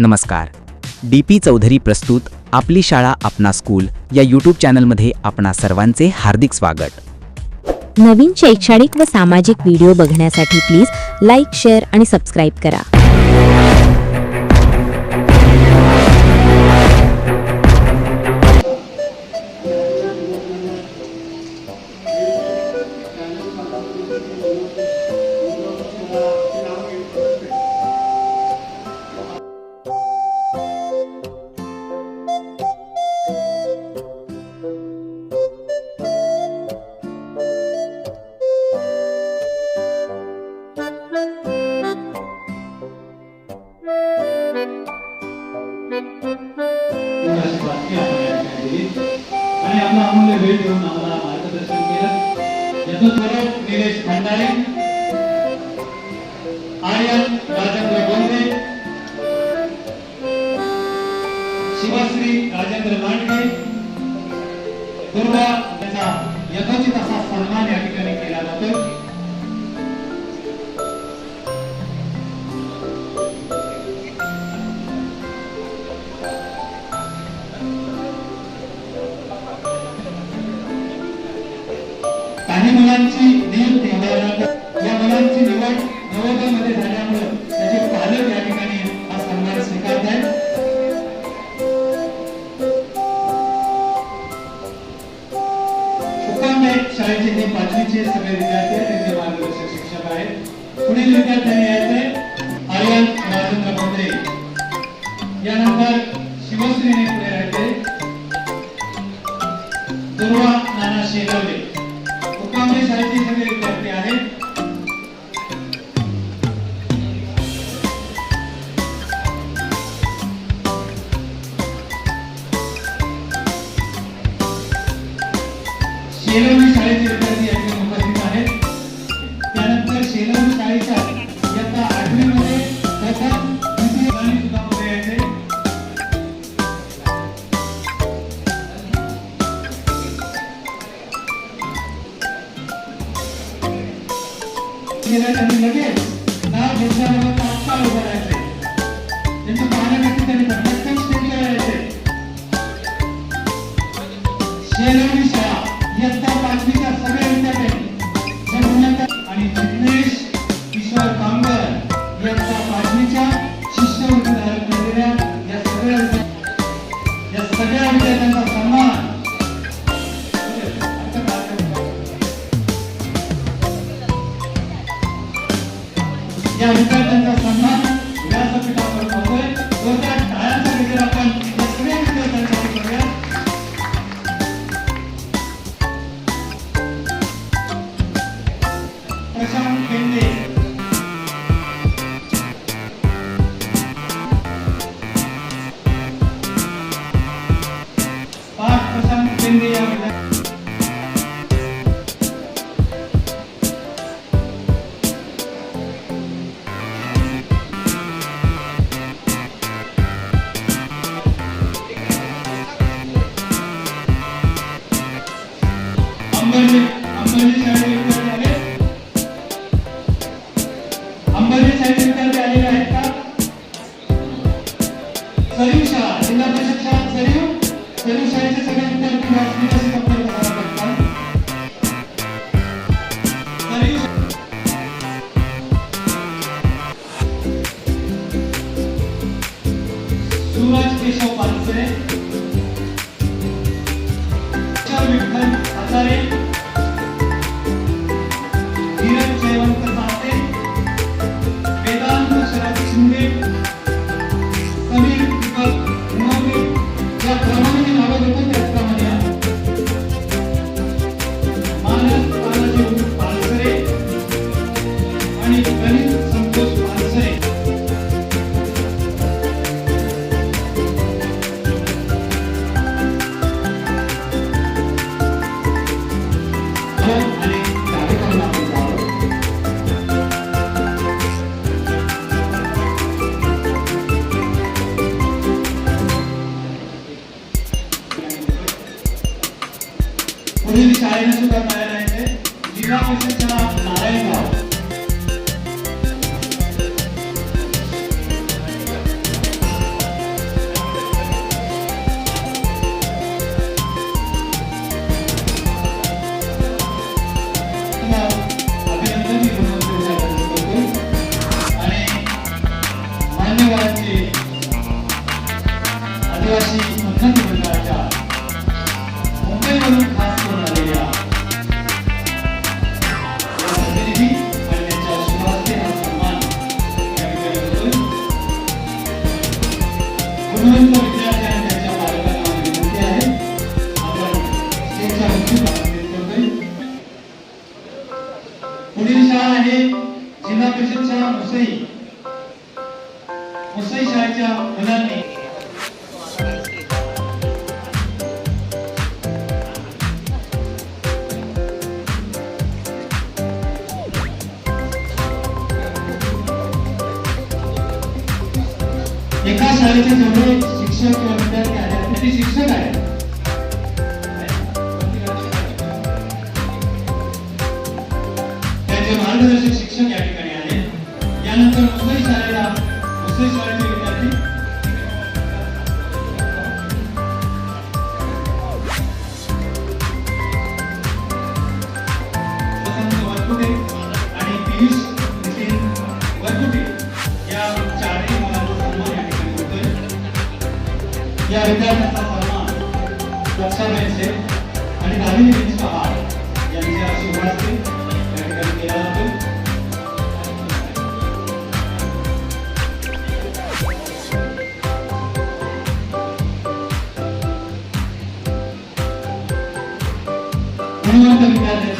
नमस्कार. D P Chaudhari प्रस्तुत आपली शाळा आपणा स्कूल या यूट्यूब चॅनलमध्ये आपणा सर्वांचे हार्दिक स्वागत. नवीन शैक्षणिक व सामाजिक व्हिडिओ बघण्यासाठी प्लीज लाईक शेअर आणि सबस्क्राईब करा. स्वरूप निलेश भंडारे आर्यन राजेंद्र गोंदे शिवश्री राजेंद्र लांडगे दुर्गा याचा यथोचित असा सन्मान या ठिकाणी केला जातो मुलांची नियुक्ती उदाहरणार्थ या मुलांची निवड नवोदयामध्ये झाल्यामुळं त्याचे पालक या ठिकाणी हा सन्मान स्वीकारत आहेत. शाळेचे जे पाचवीचे सगळे विद्यार्थी आहेत त्यांचे मार्गदर्शक शिक्षक आहेत. पुढील विद्यार्थ्यांनी यायचे आर्यन राजेंद्र बोंद्रे यानंतर शिवश्रीने शेलवणी शाळेचे विद्यार्थी या उपस्थित आहेत. त्यानंतर शेलवणी शाळेच्या इयत्ता आठवीमध्ये प्रथम द्वितीय आणि सुद्धा पुढे यायचे त्यांनी लगेच नाव घेतल्यानंतर तात्काळ उभं राहायचे. त्यांच्या पाहण्यासाठी त्यांनी पटकन स्टेजवर यायचे शेलवणी अंबरली शाळेचे विद्यार्थी 본인이 잘하는 순간 말해야 돼. 이상을 신청한 나라에서. 안녕하세요. पुढील शाळा आहे जिल्हा परिषद शाळा मुसई. मुसई शाळेच्या मुलांनी एका शाळेचे जेवढे शिक्षक किंवा विद्यार्थी आहेत. ते शिक्षक आहेत. त्यांचे मार्गदर्शक शिक्षक या ठिकाणी आले. यानंतर मुंबई शाळेला मुंबई शाळेचे विद्यार्थी. आणि पियुष नितीन वरकुटे या चारही मुलांचा सन्मान या ठिकाणी होतोय. या विद्यार्थ्यांचा सन्मान लक्षात घ्यायचे आणि दहावी बेंच यांच्या हस्ते या ठिकाणी